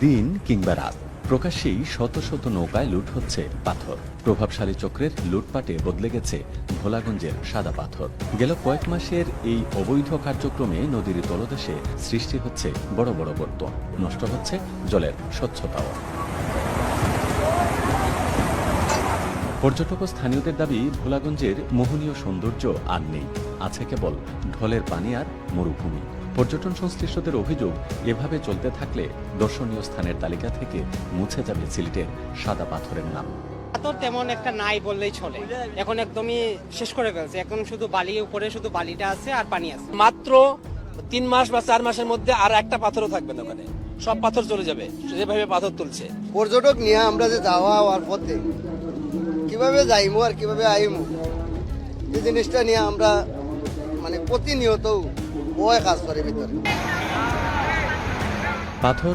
দিন কিংবা রাত। প্রকাশ্যেই শত শত নৌকায় লুট হচ্ছে পাথর। প্রভাবশালী চক্রের লুটপাটে বদলে গেছে ভোলাগঞ্জের সাদা পাথর। গেল কয়েক মাসের এই অবৈধ কার্যক্রমে নদীর তলদেশে সৃষ্টি হচ্ছে বড় বড় গর্ত নষ্ট হচ্ছে জলের স্বচ্ছতাও। পর্যটক স্থানীয়দের দাবি, ভোলাগঞ্জের মোহনীয় সৌন্দর্য আর নেই। আছে কেবল ঢলের পানি আর মরুভূমি। পর্যটন সংশ্লিষ্টদের অভিযোগ এভাবে চলতে থাকলে দর্শনীয় স্থানের তালিকা থেকে মুছে যাবে সিলেটের সাদা পাথরের নাম। পাথর তেমন একটা নাই বললেই চলে। এখন একদমই শেষ করে ফেলছে। এখন শুধু বালি উপরে শুধু বালিটা আছে আর পানি আছে। মাত্র তিন মাস বা চার মাসের মধ্যে আর একটা পাথরও থাকবে না ওখানে। সব পাথর চলে যাবে যেভাবে পাথর তুলছে। পর্যটক নিয়ে আমরা যে যাওয়া হওয়ার পথে কীভাবে যাইমু আর কীভাবে আইমু এই জিনিসটা নিয়ে আমরা মানে প্রতিনিয়ত ভয় কাজ করে ভিতরে। পাথর